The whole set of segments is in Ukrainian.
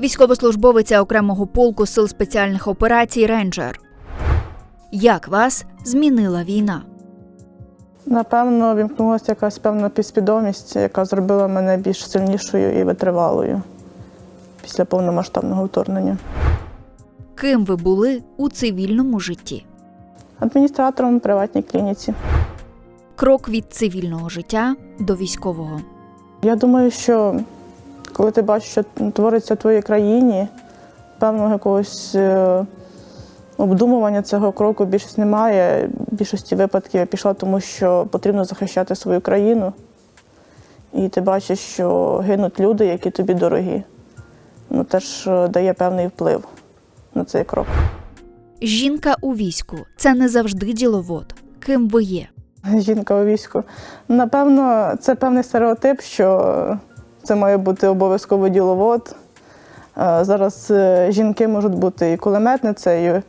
військовослужбовиця окремого полку сил спеціальних операцій Рейнджер. Як вас змінила війна? Напевно, вімкнулася якась певна підсвідомість, яка зробила мене більш сильнішою і витривалою після повномасштабного вторгнення. Ким ви були у цивільному житті? Адміністратором приватній клініці. Крок від цивільного життя до військового. Я думаю, що коли ти бачиш, що твориться в твоїй країні, певного якогось е, обдумування цього кроку більшість немає. В більшості випадків я пішла, тому що потрібно захищати свою країну. І ти бачиш, що гинуть люди, які тобі дорогі. Ну, теж е, дає певний вплив на цей крок. Жінка у війську це не завжди діловод. Ким ви є? Жінка у війську. Напевно, це певний стереотип, що це має бути обов'язково діловод. Е, Зараз е, жінки можуть бути і кулеметницею,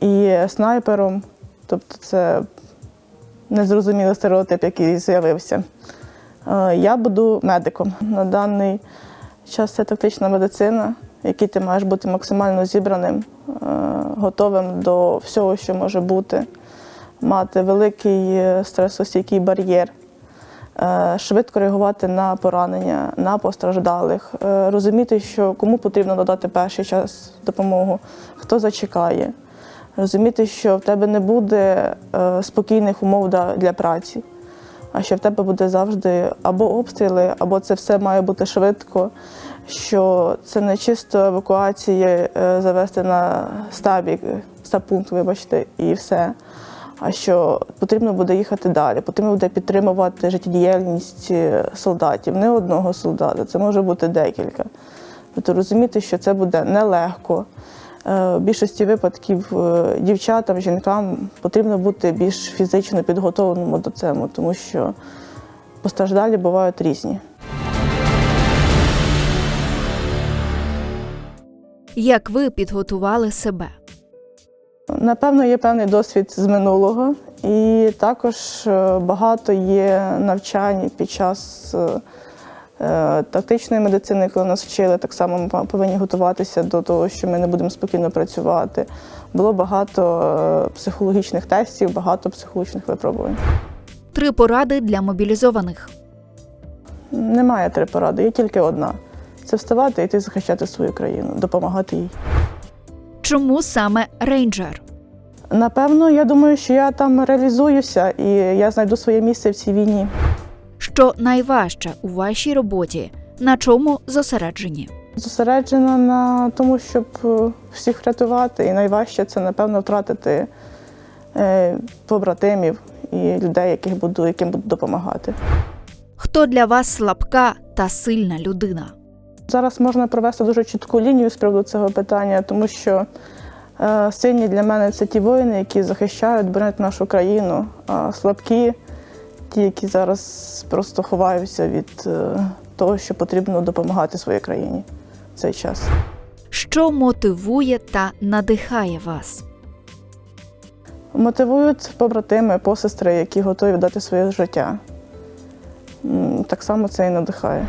і снайпером. Тобто це незрозумілий стереотип, який з'явився. Е, Я буду медиком. На даний час це тактична медицина, в якій ти маєш бути максимально зібраним, готовим до всього, що може бути мати великий стресостійкий бар'єр, швидко реагувати на поранення, на постраждалих, е, розуміти, що кому потрібно надати перший час допомогу, хто зачекає, розуміти, що в тебе не буде е, спокійних умов для праці, а що в тебе буде завжди або обстріли, або це все має бути швидко. Що це не чисто евакуації е, завести на стабік, стаб-пункт, вибачте, і все а що потрібно буде їхати далі, потрібно буде підтримувати життєдіяльність е, солдатів, не одного солдата, це може бути декілька. Тобто розуміти, що це буде нелегко. Е, В більшості випадків е, дівчатам, жінкам потрібно бути більш фізично підготовленими до цього, тому що постраждалі бувають різні. Як ви підготували себе? Напевно, є певний досвід з минулого, і також е, багато є навчань під час е, е, тактичної медицини, коли нас вчили, так само ми повинні готуватися до того, що ми не будемо спокійно працювати. Було багато психологічних тестів, багато психологічних випробувань. Три поради для мобілізованих. Немає три поради, є тільки одна: це вставати і йти захищати свою країну, допомагати їй. Чому саме рейнджер? Напевно, я думаю, що я там реалізуюся і я знайду своє місце в цій війні. Що найважче у вашій роботі? На чому зосереджені? Зосереджена на тому, щоб е, всіх врятувати, і найважче це, напевно, втратити е, побратимів і людей, яких буду, яким буду допомагати. Хто для вас слабка та сильна людина? Зараз можна провести дуже чітку лінію з приводу цього питання, тому що е, сильні для мене це ті воїни, які захищають, боронять нашу країну, а слабкі ті, які зараз просто ховаються від е, того, що потрібно допомагати своїй країні в цей час. Що мотивує та надихає вас? Мотивують побратими, посестри, які готові дати своє життя. Так само це і надихає.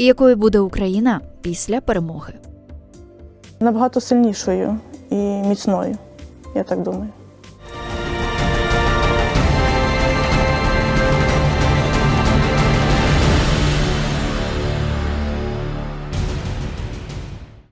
І якою буде Україна після перемоги? Набагато сильнішою і міцною, я так думаю.